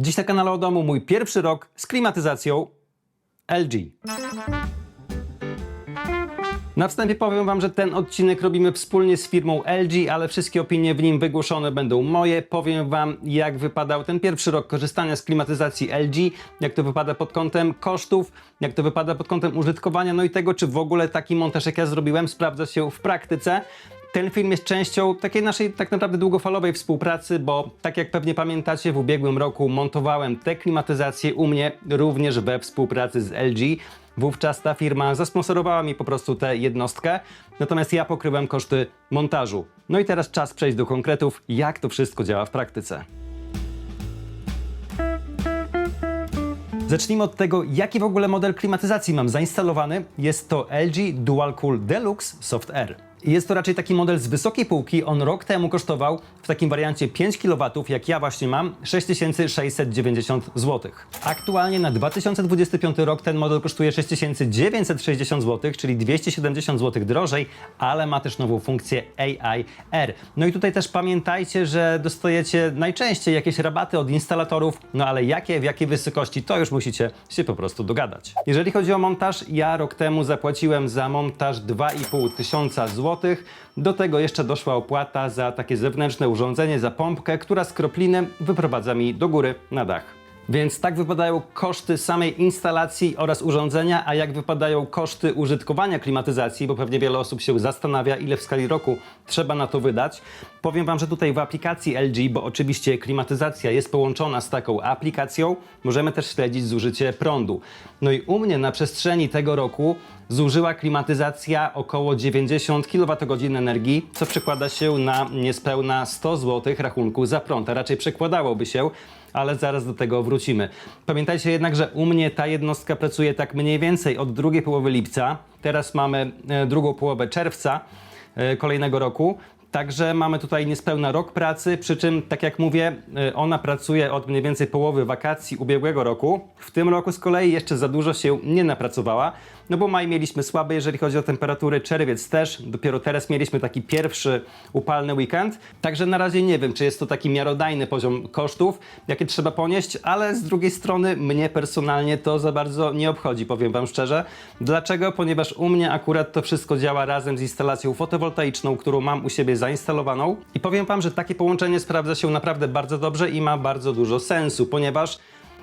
Dziś na kanale o domu mój pierwszy rok z klimatyzacją LG. Na wstępie powiem Wam, że ten odcinek robimy wspólnie z firmą LG, ale wszystkie opinie w nim wygłoszone będą moje. Powiem Wam, jak wypadał ten pierwszy rok korzystania z klimatyzacji LG, jak to wypada pod kątem kosztów, jak to wypada pod kątem użytkowania, no i tego, czy w ogóle taki montaż, jak ja zrobiłem, sprawdza się w praktyce. Ten film jest częścią takiej naszej tak naprawdę długofalowej współpracy, bo tak jak pewnie pamiętacie, w ubiegłym roku montowałem te klimatyzacje u mnie również we współpracy z LG. Wówczas ta firma zasponsorowała mi po prostu tę jednostkę, natomiast ja pokryłem koszty montażu. No i teraz czas przejść do konkretów, jak to wszystko działa w praktyce. Zacznijmy od tego, jaki w ogóle model klimatyzacji mam zainstalowany. Jest to LG Dual Cool Deluxe Soft Air. Jest to raczej taki model z wysokiej półki. On rok temu kosztował w takim wariancie 5 kW, jak ja właśnie mam, 6690 zł. Aktualnie na 2025 rok ten model kosztuje 6960 zł, czyli 270 zł drożej, ale ma też nową funkcję AI Air. No i tutaj też pamiętajcie, że dostajecie najczęściej jakieś rabaty od instalatorów, no ale jakie, w jakiej wysokości, to już musicie się po prostu dogadać. Jeżeli chodzi o montaż, ja rok temu zapłaciłem za montaż 2,5 tysiąca Do tego jeszcze doszła opłata za takie zewnętrzne urządzenie, za pompkę, która z kropliny wyprowadza mi do góry na dach. Więc tak wypadają koszty samej instalacji oraz urządzenia, a jak wypadają koszty użytkowania klimatyzacji, bo pewnie wiele osób się zastanawia, ile w skali roku trzeba na to wydać. Powiem Wam, że tutaj w aplikacji LG, bo oczywiście klimatyzacja jest połączona z taką aplikacją, możemy też śledzić zużycie prądu. No i u mnie na przestrzeni tego roku zużyła klimatyzacja około 90 kWh energii, co przekłada się na niespełna 100 zł rachunku za prąd, a raczej przekładałoby się, ale zaraz do tego wrócimy. Pamiętajcie jednak, że u mnie ta jednostka pracuje tak mniej więcej od drugiej połowy lipca. Teraz mamy e, drugą połowę czerwca e, kolejnego roku. Także mamy tutaj niespełna rok pracy, przy czym, tak jak mówię, y, ona pracuje od mniej więcej połowy wakacji ubiegłego roku. W tym roku z kolei jeszcze za dużo się nie napracowała, no bo maj mieliśmy słaby, jeżeli chodzi o temperatury, czerwiec też. Dopiero teraz mieliśmy taki pierwszy upalny weekend. Także na razie nie wiem, czy jest to taki miarodajny poziom kosztów, jakie trzeba ponieść, ale z drugiej strony mnie personalnie to za bardzo nie obchodzi, powiem Wam szczerze. Dlaczego? Ponieważ u mnie akurat to wszystko działa razem z instalacją fotowoltaiczną, którą mam u siebie zainstalowaną. I powiem Wam, że takie połączenie sprawdza się naprawdę bardzo dobrze i ma bardzo dużo sensu, ponieważ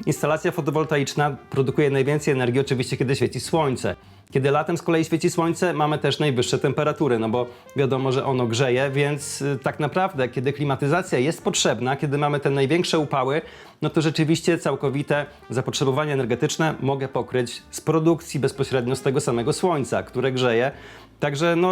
instalacja fotowoltaiczna produkuje najwięcej energii oczywiście, kiedy świeci słońce. Kiedy latem z kolei świeci słońce, mamy też najwyższe temperatury, no bo wiadomo, że ono grzeje, więc y, tak naprawdę, kiedy klimatyzacja jest potrzebna, kiedy mamy te największe upały, no to rzeczywiście całkowite zapotrzebowanie energetyczne mogę pokryć z produkcji bezpośrednio z tego samego słońca, które grzeje. Także no,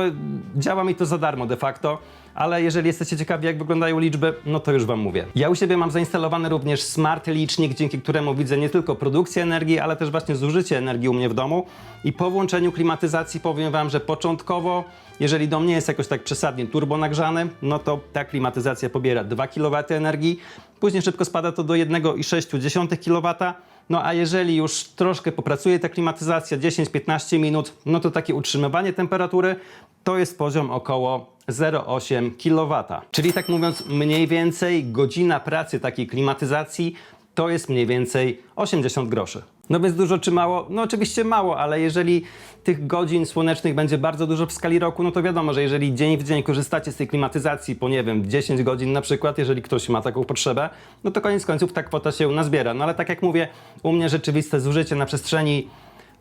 działa mi to za darmo de facto, ale jeżeli jesteście ciekawi, jak wyglądają liczby, no to już Wam mówię. Ja u siebie mam zainstalowany również smart licznik, dzięki któremu widzę nie tylko produkcję energii, ale też właśnie zużycie energii u mnie w domu. I po włączeniu klimatyzacji powiem Wam, że początkowo, jeżeli dom nie jest jakoś tak przesadnie turbo nagrzany, no to ta klimatyzacja pobiera 2 kW energii, później szybko spada to do 1,6 kW. No a jeżeli już troszkę popracuje ta klimatyzacja, 10-15 minut, no to takie utrzymywanie temperatury to jest poziom około 0,8 kW. Czyli tak mówiąc, mniej więcej godzina pracy takiej klimatyzacji to jest mniej więcej 80 groszy. No więc dużo czy mało? No oczywiście mało, ale jeżeli tych godzin słonecznych będzie bardzo dużo w skali roku, no to wiadomo, że jeżeli dzień w dzień korzystacie z tej klimatyzacji po, nie wiem, 10 godzin na przykład, jeżeli ktoś ma taką potrzebę, no to koniec końców ta kwota się nazbiera. No ale tak jak mówię, u mnie rzeczywiste zużycie na przestrzeni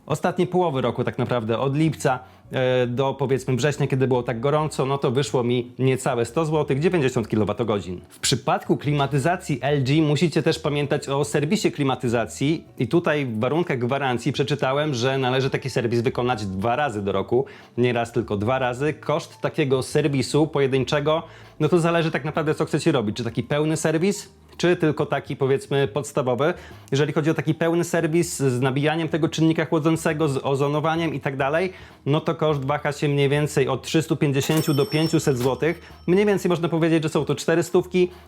ostatniej połowy roku tak naprawdę, od lipca do powiedzmy września, kiedy było tak gorąco, no to wyszło mi niecałe 100 zł, 90 kWh. W przypadku klimatyzacji LG musicie też pamiętać o serwisie klimatyzacji i tutaj w warunkach gwarancji przeczytałem, że należy taki serwis wykonać dwa razy do roku, nie raz, tylko dwa razy. Koszt takiego serwisu pojedynczego, no to zależy tak naprawdę co chcecie robić, czy taki pełny serwis, czy tylko taki powiedzmy podstawowy. Jeżeli chodzi o taki pełny serwis z nabijaniem tego czynnika chłodzącego, z ozonowaniem i tak dalej, no to koszt waha się mniej więcej od 350 do 500 zł. Mniej więcej można powiedzieć, że są to 400.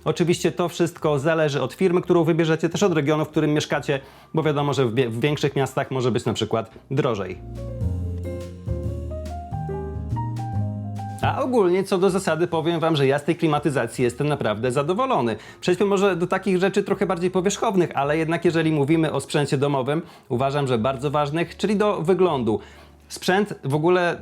Oczywiście to wszystko zależy od firmy, którą wybierzecie, też od regionu, w którym mieszkacie, bo wiadomo, że w większych miastach może być na przykład drożej. A ogólnie co do zasady powiem Wam, że ja z tej klimatyzacji jestem naprawdę zadowolony. Przejdźmy może do takich rzeczy trochę bardziej powierzchownych, ale jednak jeżeli mówimy o sprzęcie domowym, uważam, że bardzo ważnych, czyli do wyglądu. Sprzęt w ogóle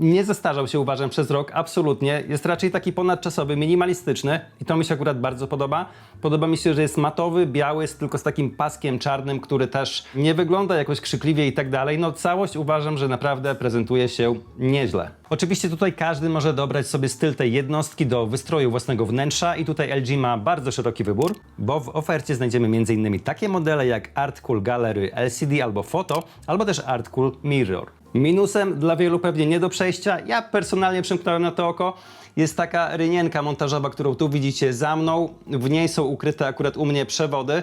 nie zestarzał się, uważam, przez rok, absolutnie. Jest raczej taki ponadczasowy, minimalistyczny i to mi się akurat bardzo podoba. Podoba mi się, że jest matowy, biały, tylko z takim paskiem czarnym, który też nie wygląda jakoś krzykliwie i tak dalej. No całość uważam, że naprawdę prezentuje się nieźle. Oczywiście tutaj każdy może dobrać sobie styl tej jednostki do wystroju własnego wnętrza i tutaj LG ma bardzo szeroki wybór, bo w ofercie znajdziemy m.in. takie modele jak Artcool Gallery LCD albo Photo, albo też Artcool Mirror. Minusem dla wielu pewnie nie do przejścia, ja personalnie przymknąłem na to oko, jest taka rynienka montażowa, którą tu widzicie za mną. W niej są ukryte akurat u mnie przewody.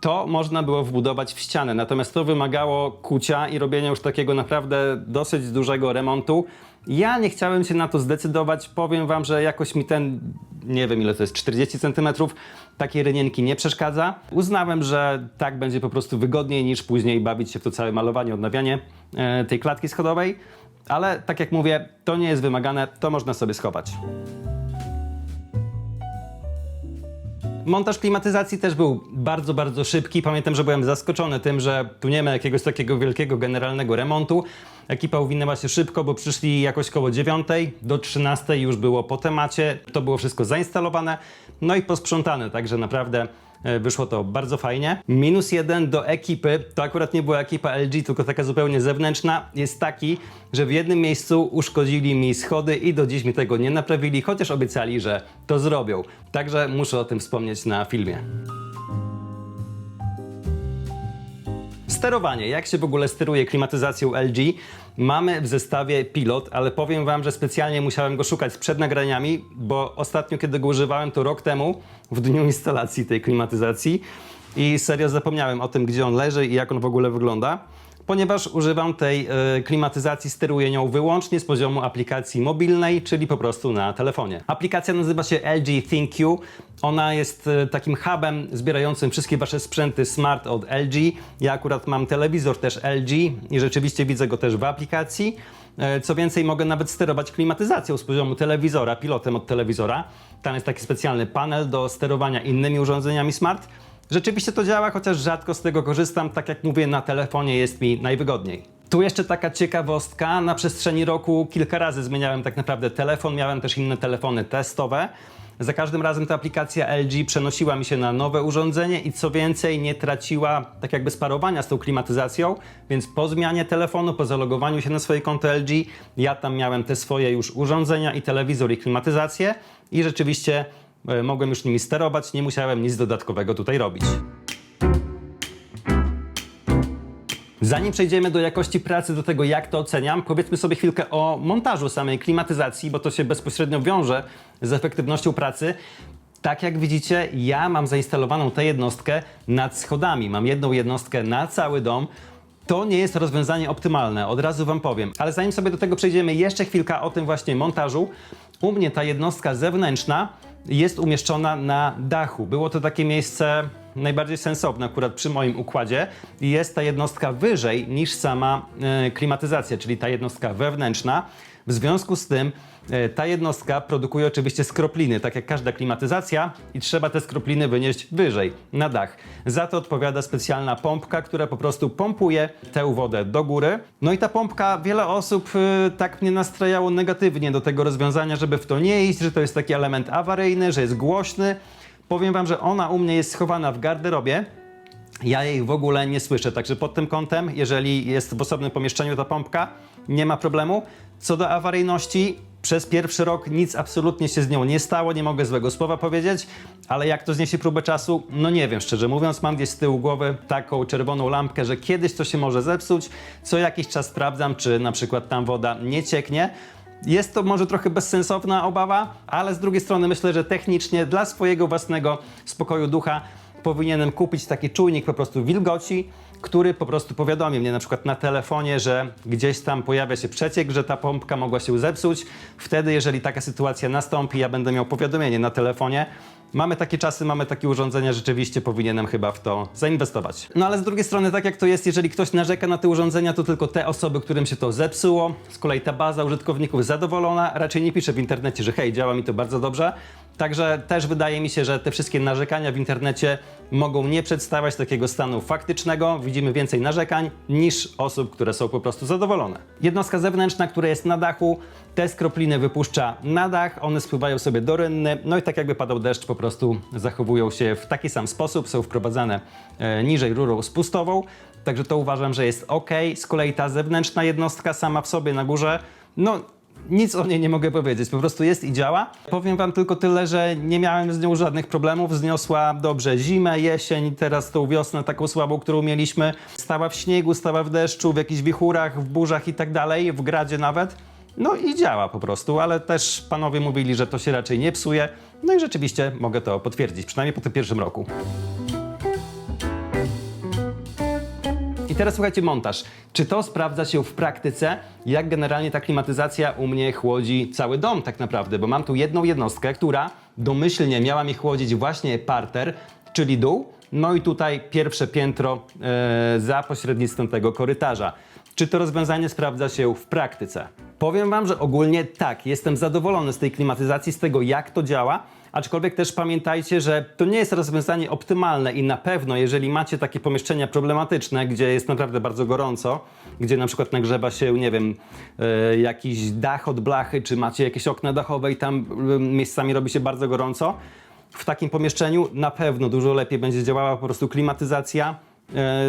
To można było wbudować w ścianę, natomiast to wymagało kucia i robienia już takiego naprawdę dosyć dużego remontu. Ja nie chciałem się na to zdecydować. Powiem Wam, że jakoś mi ten, nie wiem ile to jest, 40 cm, takiej rynienki nie przeszkadza. Uznałem, że tak będzie po prostu wygodniej niż później bawić się w to całe malowanie, odnawianie e, tej klatki schodowej. Ale tak jak mówię, to nie jest wymagane, to można sobie schować. Montaż klimatyzacji też był bardzo, bardzo szybki. Pamiętam, że byłem zaskoczony tym, że tu nie ma jakiegoś takiego wielkiego generalnego remontu. Ekipa uwinęła się szybko, bo przyszli jakoś koło 9 do 13 już było po temacie. To było wszystko zainstalowane, no i posprzątane, także naprawdę e, wyszło to bardzo fajnie. Minus jeden do ekipy, to akurat nie była ekipa LG, tylko taka zupełnie zewnętrzna, jest taki, że w jednym miejscu uszkodzili mi schody i do dziś mi tego nie naprawili, chociaż obiecali, że to zrobią. Także muszę o tym wspomnieć na filmie. Sterowanie. Jak się w ogóle steruje klimatyzacją LG? Mamy w zestawie pilot, ale powiem Wam, że specjalnie musiałem go szukać przed nagraniami, bo ostatnio, kiedy go używałem, to rok temu, w dniu instalacji tej klimatyzacji i serio zapomniałem o tym, gdzie on leży i jak on w ogóle wygląda. Ponieważ używam tej e, klimatyzacji, steruję nią wyłącznie z poziomu aplikacji mobilnej, czyli po prostu na telefonie. Aplikacja nazywa się LG ThinQ. Ona jest e, takim hubem zbierającym wszystkie Wasze sprzęty smart od LG. Ja akurat mam telewizor też LG i rzeczywiście widzę go też w aplikacji. E, Co więcej, mogę nawet sterować klimatyzacją z poziomu telewizora, pilotem od telewizora. Tam jest taki specjalny panel do sterowania innymi urządzeniami smart. Rzeczywiście to działa, chociaż rzadko z tego korzystam. Tak jak mówię, na telefonie jest mi najwygodniej. Tu jeszcze taka ciekawostka. Na przestrzeni roku kilka razy zmieniałem tak naprawdę telefon. Miałem też inne telefony testowe. Za każdym razem ta aplikacja LG przenosiła mi się na nowe urządzenie i co więcej nie traciła tak jakby sparowania z tą klimatyzacją, więc po zmianie telefonu, po zalogowaniu się na swoje konto LG, ja tam miałem te swoje już urządzenia i telewizor i klimatyzację i rzeczywiście mogłem już nimi sterować, nie musiałem nic dodatkowego tutaj robić. Zanim przejdziemy do jakości pracy, do tego jak to oceniam, powiedzmy sobie chwilkę o montażu samej klimatyzacji, bo to się bezpośrednio wiąże z efektywnością pracy. Tak jak widzicie, ja mam zainstalowaną tę jednostkę nad schodami. Mam jedną jednostkę na cały dom. To nie jest rozwiązanie optymalne, od razu Wam powiem. Ale zanim sobie do tego przejdziemy, jeszcze chwilka o tym właśnie montażu. U mnie ta jednostka zewnętrzna jest umieszczona na dachu. Było to takie miejsce najbardziej sensowne akurat przy moim układzie jest ta jednostka wyżej niż sama e, klimatyzacja, czyli ta jednostka wewnętrzna. W związku z tym ta jednostka produkuje oczywiście skropliny, tak jak każda klimatyzacja i trzeba te skropliny wynieść wyżej, na dach. Za to odpowiada specjalna pompka, która po prostu pompuje tę wodę do góry. No i ta pompka, wiele osób e, tak mnie nastrajało negatywnie do tego rozwiązania, żeby w to nie iść, że to jest taki element awaryjny, że jest głośny. Powiem Wam, że ona u mnie jest schowana w garderobie. Ja jej w ogóle nie słyszę, także pod tym kątem, jeżeli jest w osobnym pomieszczeniu ta pompka, nie ma problemu. Co do awaryjności, przez pierwszy rok nic absolutnie się z nią nie stało, nie mogę złego słowa powiedzieć, ale jak to zniesie próbę czasu, no nie wiem, szczerze mówiąc, mam gdzieś z tyłu głowy taką czerwoną lampkę, że kiedyś to się może zepsuć. Co jakiś czas sprawdzam, czy na przykład tam woda nie cieknie. Jest to może trochę bezsensowna obawa, ale z drugiej strony myślę, że technicznie dla swojego własnego spokoju ducha powinienem kupić taki czujnik po prostu wilgoci, który po prostu powiadomi mnie na przykład na telefonie, że gdzieś tam pojawia się przeciek, że ta pompka mogła się zepsuć. Wtedy, jeżeli taka sytuacja nastąpi, ja będę miał powiadomienie na telefonie. Mamy takie czasy, mamy takie urządzenia, rzeczywiście powinienem chyba w to zainwestować. No ale z drugiej strony, tak jak to jest, jeżeli ktoś narzeka na te urządzenia, to tylko te osoby, którym się to zepsuło. Z kolei ta baza użytkowników zadowolona, raczej nie pisze w internecie, że hej, działa mi to bardzo dobrze. Także też wydaje mi się, że te wszystkie narzekania w internecie mogą nie przedstawiać takiego stanu faktycznego. Widzimy więcej narzekań niż osób, które są po prostu zadowolone. Jednostka zewnętrzna, która jest na dachu, te skropliny wypuszcza na dach, one spływają sobie do rynny, no i tak jakby padał deszcz, po prostu zachowują się w taki sam sposób, są wprowadzane e, niżej rurą spustową. Także to uważam, że jest ok. Z kolei ta zewnętrzna jednostka sama w sobie na górze, no nic o niej nie mogę powiedzieć, po prostu jest i działa. Powiem wam tylko tyle, że nie miałem z nią żadnych problemów, zniosła dobrze zimę, jesień, teraz tą wiosnę taką słabą, którą mieliśmy. Stała w śniegu, stała w deszczu, w jakichś wichurach, w burzach i tak dalej, w gradzie nawet. No i działa po prostu, ale też panowie mówili, że to się raczej nie psuje. No i rzeczywiście mogę to potwierdzić, przynajmniej po tym pierwszym roku. I teraz słuchajcie, montaż. Czy to sprawdza się w praktyce, jak generalnie ta klimatyzacja u mnie chłodzi cały dom tak naprawdę? Bo mam tu jedną jednostkę, która domyślnie miała mi chłodzić właśnie parter, czyli dół, no i tutaj pierwsze piętro e, za pośrednictwem tego korytarza. Czy to rozwiązanie sprawdza się w praktyce? Powiem Wam, że ogólnie tak, jestem zadowolony z tej klimatyzacji, z tego jak to działa, aczkolwiek też pamiętajcie, że to nie jest rozwiązanie optymalne i na pewno, jeżeli macie takie pomieszczenia problematyczne, gdzie jest naprawdę bardzo gorąco, gdzie na przykład nagrzewa się, nie wiem, e, jakiś dach od blachy, czy macie jakieś okna dachowe i tam e, miejscami robi się bardzo gorąco, w takim pomieszczeniu na pewno dużo lepiej będzie działała po prostu klimatyzacja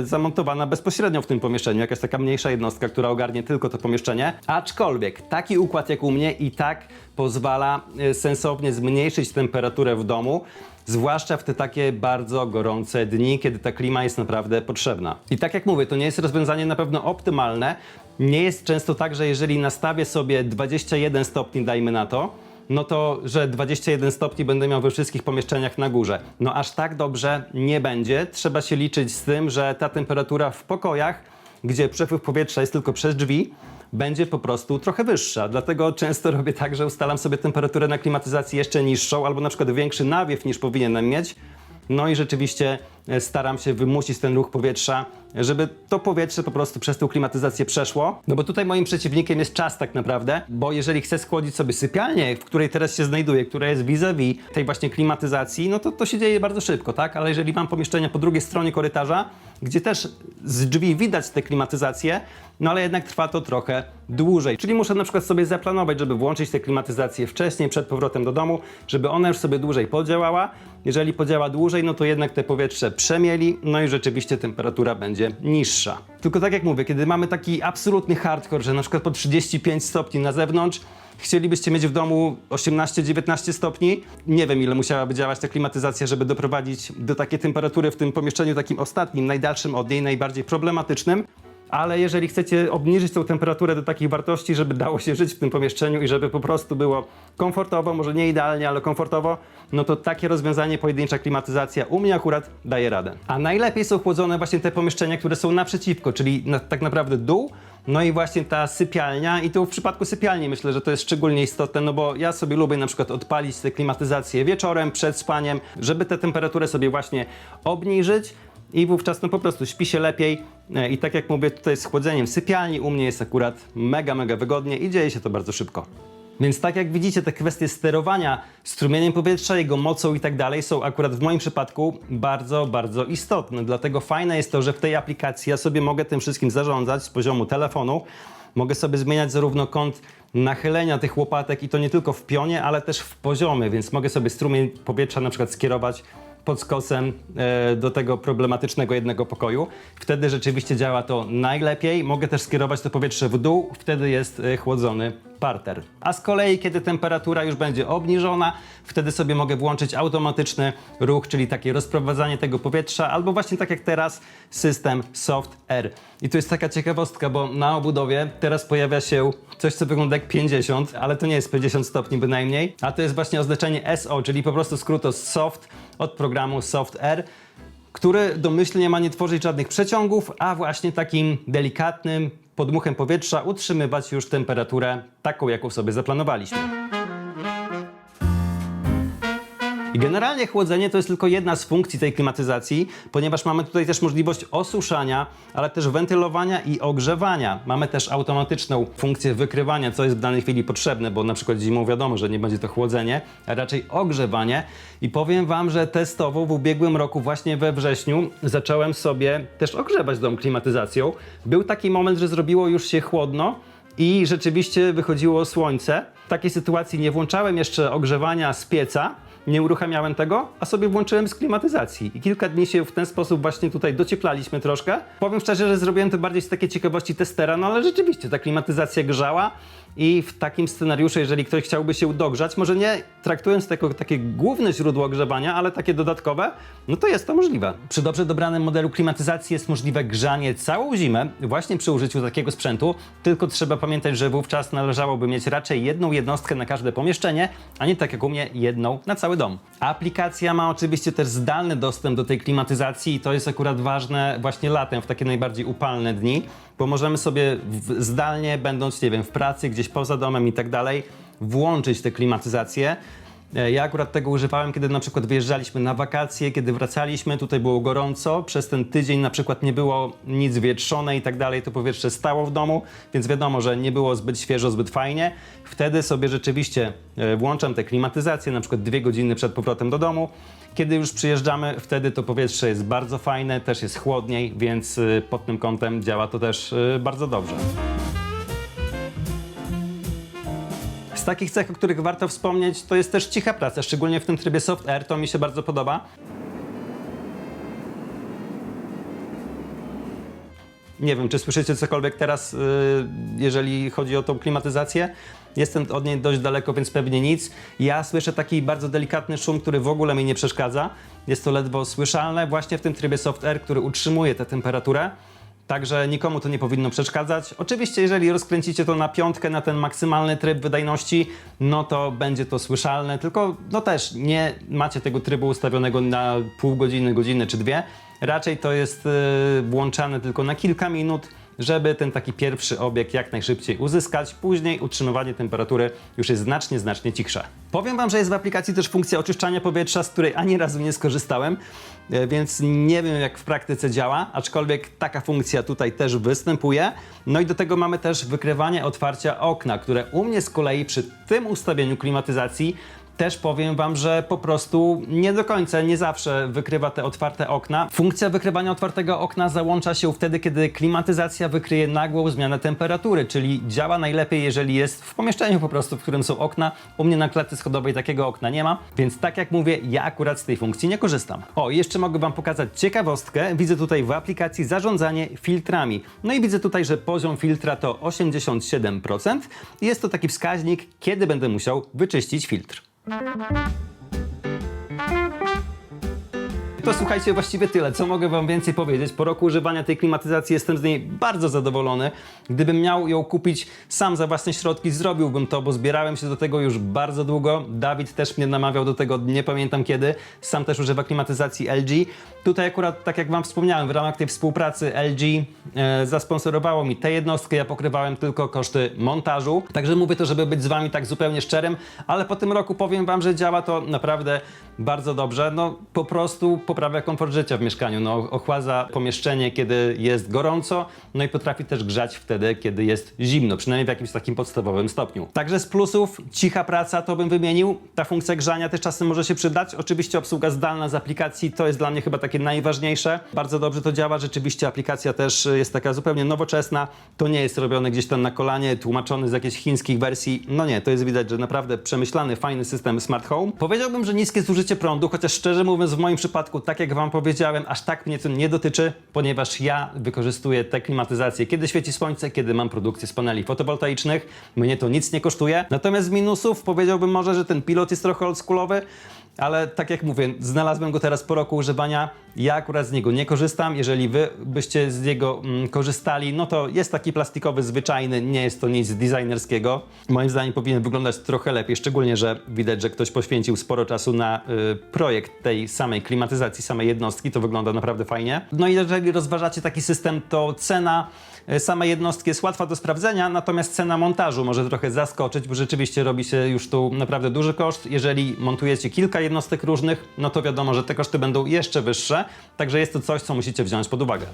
zamontowana bezpośrednio w tym pomieszczeniu, jakaś taka mniejsza jednostka, która ogarnie tylko to pomieszczenie. Aczkolwiek taki układ jak u mnie i tak pozwala e, sensownie zmniejszyć temperaturę w domu, zwłaszcza w te takie bardzo gorące dni, kiedy ta klima jest naprawdę potrzebna. I tak jak mówię, to nie jest rozwiązanie na pewno optymalne. Nie jest często tak, że jeżeli nastawię sobie 21 stopni, dajmy na to, no to, że 21 stopni będę miał we wszystkich pomieszczeniach na górze. No aż tak dobrze nie będzie. Trzeba się liczyć z tym, że ta temperatura w pokojach, gdzie przepływ powietrza jest tylko przez drzwi, będzie po prostu trochę wyższa. Dlatego często robię tak, że ustalam sobie temperaturę na klimatyzacji jeszcze niższą, albo na przykład większy nawiew niż powinienem mieć. No i rzeczywiście staram się wymusić ten ruch powietrza, żeby to powietrze po prostu przez tą klimatyzację przeszło. No bo tutaj moim przeciwnikiem jest czas tak naprawdę, bo jeżeli chcę schłodzić sobie sypialnię, w której teraz się znajduję, która jest vis-a-vis tej właśnie klimatyzacji, no to to się dzieje bardzo szybko, tak? Ale jeżeli mam pomieszczenia po drugiej stronie korytarza, gdzie też z drzwi widać tę klimatyzację, no ale jednak trwa to trochę dłużej. Czyli muszę na przykład sobie zaplanować, żeby włączyć tę klimatyzację wcześniej, przed powrotem do domu, żeby ona już sobie dłużej podziałała. Jeżeli podziała dłużej, no to jednak te powietrze przemieli, no i rzeczywiście temperatura będzie niższa. Tylko tak jak mówię, kiedy mamy taki absolutny hardcore, że na przykład po 35 stopni na zewnątrz, Chcielibyście mieć w domu 18-19 stopni? Nie wiem, ile musiałaby działać ta klimatyzacja, żeby doprowadzić do takiej temperatury w tym pomieszczeniu takim ostatnim, najdalszym od niej, najbardziej problematycznym. Ale jeżeli chcecie obniżyć tą temperaturę do takich wartości, żeby dało się żyć w tym pomieszczeniu i żeby po prostu było komfortowo, może nie idealnie, ale komfortowo, no to takie rozwiązanie, pojedyncza klimatyzacja u mnie akurat daje radę. A najlepiej są chłodzone właśnie te pomieszczenia, które są naprzeciwko, czyli na, tak naprawdę dół, no i właśnie ta sypialnia i tu w przypadku sypialni myślę, że to jest szczególnie istotne, no bo ja sobie lubię na przykład odpalić tę klimatyzację wieczorem, przed spaniem, żeby tę temperaturę sobie właśnie obniżyć i wówczas no po prostu śpi się lepiej E, i tak jak mówię tutaj z chłodzeniem sypialni u mnie jest akurat mega, mega wygodnie i dzieje się to bardzo szybko. Więc tak jak widzicie, te kwestie sterowania strumieniem powietrza, jego mocą i tak dalej są akurat w moim przypadku bardzo, bardzo istotne. Dlatego fajne jest to, że w tej aplikacji ja sobie mogę tym wszystkim zarządzać z poziomu telefonu. Mogę sobie zmieniać zarówno kąt nachylenia tych łopatek i to nie tylko w pionie, ale też w poziomie, więc mogę sobie strumień powietrza na przykład skierować pod skosem e, do tego problematycznego jednego pokoju. Wtedy rzeczywiście działa to najlepiej. Mogę też skierować to powietrze w dół, wtedy jest e, chłodzony parter. A z kolei, kiedy temperatura już będzie obniżona, wtedy sobie mogę włączyć automatyczny ruch, czyli takie rozprowadzanie tego powietrza, albo właśnie tak jak teraz system Soft Air. I tu jest taka ciekawostka, bo na obudowie teraz pojawia się coś, co wygląda jak 50, ale to nie jest 50 stopni bynajmniej, a to jest właśnie oznaczenie SO, czyli po prostu skrót to Soft od programu Soft Air. który domyślnie ma nie tworzyć żadnych przeciągów, a właśnie takim delikatnym podmuchem powietrza utrzymywać już temperaturę taką, jaką sobie zaplanowaliśmy. I generalnie chłodzenie to jest tylko jedna z funkcji tej klimatyzacji, ponieważ mamy tutaj też możliwość osuszania, ale też wentylowania i ogrzewania. Mamy też automatyczną funkcję wykrywania, co jest w danej chwili potrzebne, bo na przykład zimą wiadomo, że nie będzie to chłodzenie, a raczej ogrzewanie. I powiem Wam, że testowo w ubiegłym roku, właśnie we wrześniu, zacząłem sobie też ogrzewać dom klimatyzacją. Był taki moment, że zrobiło już się chłodno i rzeczywiście wychodziło słońce. W takiej sytuacji nie włączałem jeszcze ogrzewania z pieca, nie uruchamiałem tego, a sobie włączyłem z klimatyzacji. I kilka dni się w ten sposób właśnie tutaj docieplaliśmy troszkę. Powiem szczerze, że zrobiłem to bardziej z takiej ciekawości testera, no ale rzeczywiście ta klimatyzacja grzała i w takim scenariuszu, jeżeli ktoś chciałby się dogrzać, może nie traktując tego takie główne źródło ogrzewania, ale takie dodatkowe, no to jest to możliwe. Przy dobrze dobranym modelu klimatyzacji jest możliwe grzanie całą zimę właśnie przy użyciu takiego sprzętu, tylko trzeba pamiętać, że wówczas należałoby mieć raczej jedną jednostkę na każde pomieszczenie, a nie tak jak u mnie jedną na cały dom. Aplikacja ma oczywiście też zdalny dostęp do tej klimatyzacji i to jest akurat ważne właśnie latem, w takie najbardziej upalne dni, bo możemy sobie w, zdalnie, będąc, nie wiem, w pracy, gdzieś poza domem i tak dalej, włączyć tę klimatyzację. E, Ja akurat tego używałem, kiedy na przykład wyjeżdżaliśmy na wakacje, kiedy wracaliśmy, tutaj było gorąco, przez ten tydzień na przykład nie było nic wietrzone i tak dalej, to powietrze stało w domu, więc wiadomo, że nie było zbyt świeżo, zbyt fajnie. Wtedy sobie rzeczywiście e, włączam tę klimatyzację, na przykład dwie godziny przed powrotem do domu. Kiedy już przyjeżdżamy, wtedy to powietrze jest bardzo fajne, też jest chłodniej, więc e, pod tym kątem działa to też e, bardzo dobrze. Z takich cech, o których warto wspomnieć, to jest też cicha praca, szczególnie w tym trybie soft air, to mi się bardzo podoba. Nie wiem, czy słyszycie cokolwiek teraz, yy, jeżeli chodzi o tą klimatyzację. Jestem od niej dość daleko, więc pewnie nic. Ja słyszę taki bardzo delikatny szum, który w ogóle mi nie przeszkadza. Jest to ledwo słyszalne właśnie w tym trybie soft air, który utrzymuje tę temperaturę. Także nikomu to nie powinno przeszkadzać. Oczywiście, jeżeli rozkręcicie to na piątkę, na ten maksymalny tryb wydajności, no to będzie to słyszalne, tylko no też nie macie tego trybu ustawionego na pół godziny, godzinę czy dwie. Raczej to jest yy, włączane tylko na kilka minut, żeby ten taki pierwszy obieg jak najszybciej uzyskać. Później utrzymywanie temperatury już jest znacznie, znacznie cichsze. Powiem Wam, że jest w aplikacji też funkcja oczyszczania powietrza, z której ani razu nie skorzystałem, e, więc nie wiem jak w praktyce działa, aczkolwiek taka funkcja tutaj też występuje. No i do tego mamy też wykrywanie otwarcia okna, które u mnie z kolei przy tym ustawieniu klimatyzacji też powiem Wam, że po prostu nie do końca, nie zawsze wykrywa te otwarte okna. Funkcja wykrywania otwartego okna załącza się wtedy, kiedy klimatyzacja wykryje nagłą zmianę temperatury, czyli działa najlepiej, jeżeli jest w pomieszczeniu po prostu, w którym są okna. U mnie na klatce schodowej takiego okna nie ma, więc tak jak mówię, ja akurat z tej funkcji nie korzystam. O, jeszcze mogę Wam pokazać ciekawostkę. Widzę tutaj w aplikacji zarządzanie filtrami. No i widzę tutaj, że poziom filtra to 87% i jest to taki wskaźnik, kiedy będę musiał wyczyścić filtr. Thank you. To słuchajcie, właściwie tyle. Co mogę Wam więcej powiedzieć? Po roku używania tej klimatyzacji jestem z niej bardzo zadowolony. Gdybym miał ją kupić sam za własne środki, zrobiłbym to, bo zbierałem się do tego już bardzo długo. Dawid też mnie namawiał do tego, nie pamiętam kiedy. Sam też używa klimatyzacji LG. Tutaj akurat, tak jak Wam wspomniałem, w ramach tej współpracy LG e, zasponsorowało mi tę jednostkę. Ja pokrywałem tylko koszty montażu. Także mówię to, żeby być z Wami tak zupełnie szczerym, ale po tym roku powiem Wam, że działa to naprawdę bardzo dobrze. No po prostu poprawia komfort życia w mieszkaniu. No, ochładza pomieszczenie, kiedy jest gorąco, no i potrafi też grzać wtedy, kiedy jest zimno, przynajmniej w jakimś takim podstawowym stopniu. Także z plusów cicha praca to bym wymienił. Ta funkcja grzania też czasem może się przydać. Oczywiście obsługa zdalna z aplikacji to jest dla mnie chyba takie najważniejsze. Bardzo dobrze to działa. Rzeczywiście aplikacja też jest taka zupełnie nowoczesna. To nie jest robione gdzieś tam na kolanie, tłumaczony z jakichś chińskich wersji. No nie, to jest widać, że naprawdę przemyślany, fajny system smart home. Powiedziałbym, że niskie zużycie prądu, chociaż szczerze mówiąc w moim przypadku, tak jak Wam powiedziałem, aż tak mnie to nie dotyczy, ponieważ ja wykorzystuję tę klimatyzację, kiedy świeci słońce, kiedy mam produkcję z paneli fotowoltaicznych. Mnie to nic nie kosztuje. Natomiast z minusów powiedziałbym może, że ten pilot jest trochę oldschoolowy. Ale tak jak mówię, znalazłem go teraz po roku używania. Ja akurat z niego nie korzystam. Jeżeli wy byście z niego mm, korzystali, no to jest taki plastikowy, zwyczajny, nie jest to nic designerskiego. Moim zdaniem powinien wyglądać trochę lepiej, szczególnie, że widać, że ktoś poświęcił sporo czasu na y, projekt tej samej klimatyzacji, samej jednostki. To wygląda naprawdę fajnie. No i jeżeli rozważacie taki system, to cena samej jednostki jest łatwa do sprawdzenia, natomiast cena montażu może trochę zaskoczyć, bo rzeczywiście robi się już tu naprawdę duży koszt. Jeżeli montujecie kilka jednostek różnych, no to wiadomo, że te koszty będą jeszcze wyższe, także jest to coś, co musicie wziąć pod uwagę.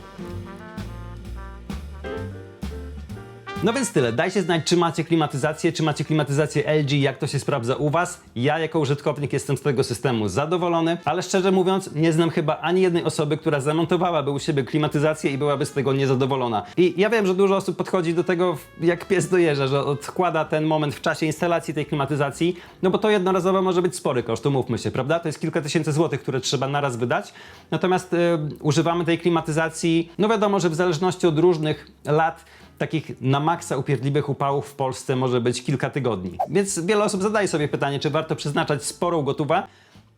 No więc tyle. Dajcie znać, czy macie klimatyzację, czy macie klimatyzację LG, jak to się sprawdza u Was. Ja jako użytkownik jestem z tego systemu zadowolony, ale szczerze mówiąc, nie znam chyba ani jednej osoby, która zamontowałaby u siebie klimatyzację i byłaby z tego niezadowolona. I ja wiem, że dużo osób podchodzi do tego jak pies do jeża, że odkłada ten moment w czasie instalacji tej klimatyzacji, no bo to jednorazowo może być spory koszt, umówmy się, prawda? To jest kilka tysięcy złotych, które trzeba naraz wydać. Natomiast e, używamy tej klimatyzacji, no wiadomo, że w zależności od różnych lat takich na maksa upierdliwych upałów w Polsce może być kilka tygodni. Więc wiele osób zadaje sobie pytanie, czy warto przeznaczać sporą gotówę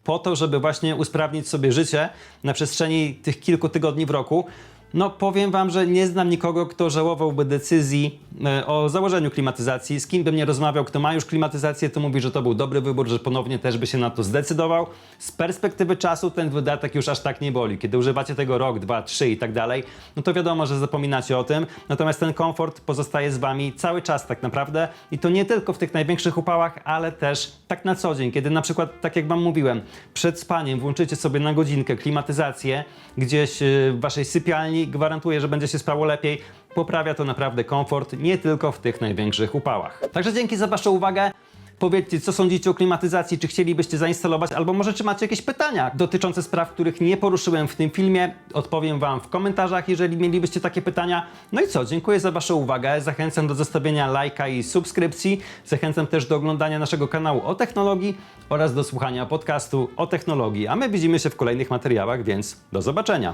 po to, żeby właśnie usprawnić sobie życie na przestrzeni tych kilku tygodni w roku. No powiem wam, że nie znam nikogo, kto żałowałby decyzji e, o założeniu klimatyzacji. Z kim bym nie rozmawiał, kto ma już klimatyzację, to mówi, że to był dobry wybór, że ponownie też by się na to zdecydował. Z perspektywy czasu ten wydatek już aż tak nie boli. Kiedy używacie tego rok, dwa, trzy i tak dalej, no to wiadomo, że zapominacie o tym. Natomiast ten komfort pozostaje z wami cały czas tak naprawdę i to nie tylko w tych największych upałach, ale też tak na co dzień, kiedy na przykład, tak jak wam mówiłem, przed spaniem włączycie sobie na godzinkę klimatyzację gdzieś y, w waszej sypialni, gwarantuję, że będzie się spało lepiej. Poprawia to naprawdę komfort, nie tylko w tych największych upałach. Także dzięki za waszą uwagę. Powiedzcie, co sądzicie o klimatyzacji, czy chcielibyście zainstalować, albo może czy macie jakieś pytania dotyczące spraw, których nie poruszyłem w tym filmie. Odpowiem Wam w komentarzach, jeżeli mielibyście takie pytania. No i co, dziękuję za Waszą uwagę. Zachęcam do zostawienia lajka i subskrypcji. Zachęcam też do oglądania naszego kanału o technologii oraz do słuchania podcastu o technologii. A my widzimy się w kolejnych materiałach, więc do zobaczenia.